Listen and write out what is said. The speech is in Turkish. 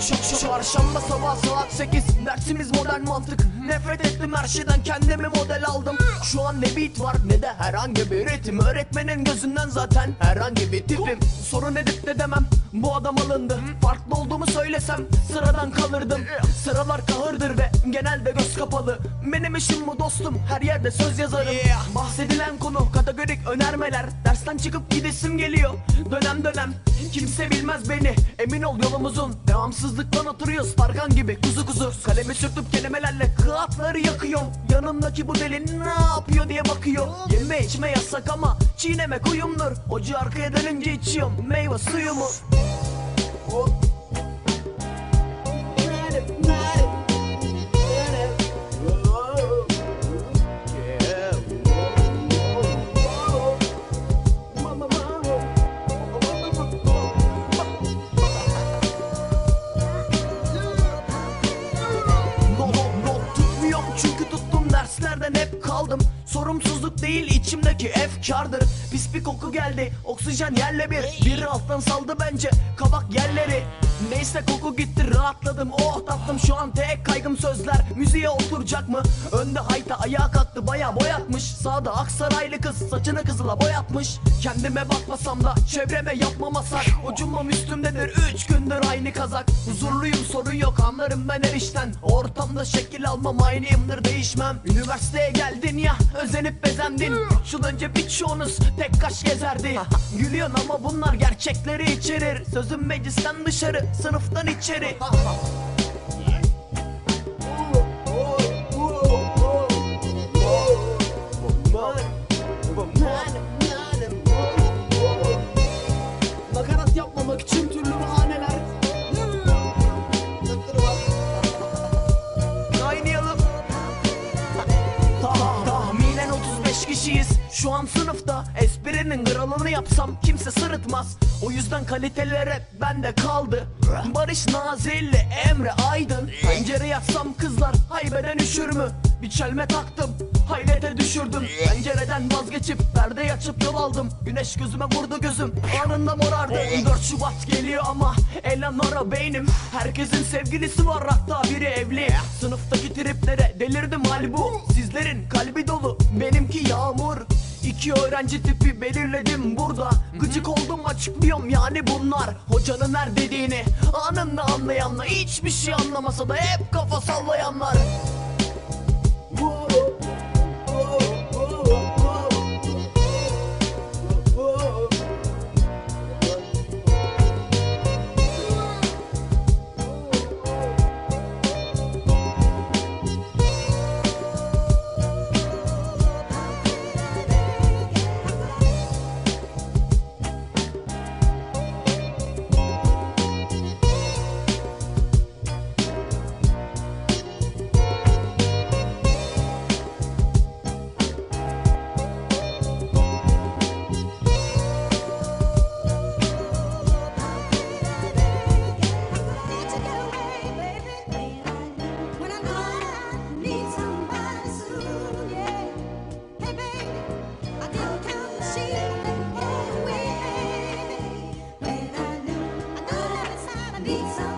Çarşamba sabah saat 8 Dersimiz modern mantık. Nefret ettim her şeyden kendimi model aldım. Şu an ne beat var ne de herhangi bir ritim. Öğretmenin gözünden zaten herhangi bir tipim. Sorun edip de demem bu adam alındı. Farklı olduğumu söylesem sıradan kalırdım. Sıralar kahırdır ve genelde göz kapalı Benim işim bu dostum. Her yerde söz yazarım. Bahsedilen konu kategorik önermeler. Dersten çıkıp gidesim geliyor. Dönem dönem. Kimse bilmez beni. Emin ol yolumuzun Devamsızlıktan oturuyoruz parkan gibi. Kuzu kuzu. Kalemi sürtüp kelimelerle kağıtları yakıyorum Yanımdaki bu deli ne yapıyor diye bakıyor. Yeme içme yasak ama çiğnemek uyumdur Ocağı arkaya dönünce içiyorum. Meyve suyumu Sorumsuzluk değil içimdeki efkardır. Pis bir koku geldi oksijen yerle bir. Biri alttan saldı bence kabak yerleri. Neyse koku gitti rahatladım. Oh tatlım şu an tek kaygım sözler. Müziğe oturacak mı? Önde hayta ayağa kalktı baya boyatmış. Sağda Aksaraylı kız saçını kızıla boyatmış. Kendime bakmasam da çevreme yapmamasak. Ucumam üstümdedir üç gündür aynı kazak. Huzurluyum sorun yok anlarım ben her işten. Ortamda şekil almam aynıyımdır değişmem. Üniversiteye geldin ya özenip bezendin yıl önce birçoğunuz tek kaş gezerdi. Gülüyorsun ama bunlar gerçekleri içerir. Sözüm meclisten dışarı sınıftan içeri şu an sınıfta Esprinin kralını yapsam kimse sırıtmaz. O yüzden kalitelere bende kaldı. Barış Nazilli Emre Aydın. Pencere yatsam kızlar haybeden üşür mü? Bir çelme taktım hayrete düşürdüm. Pencereden vazgeçip perde açıp yol aldım. Güneş gözüme vurdu gözüm anında morardı. 4 Şubat geliyor ama Eleanora beynim. Herkesin sevgilisi var hatta biri evli. Sınıftaki triplere delirdim öğrenci tipi belirledim burada. Gıcık oldum açıklıyorum yani bunlar. Hocanın her dediğini anında anlayanlar. Hiçbir şey anlamasa da hep kafa sallayanlar beat some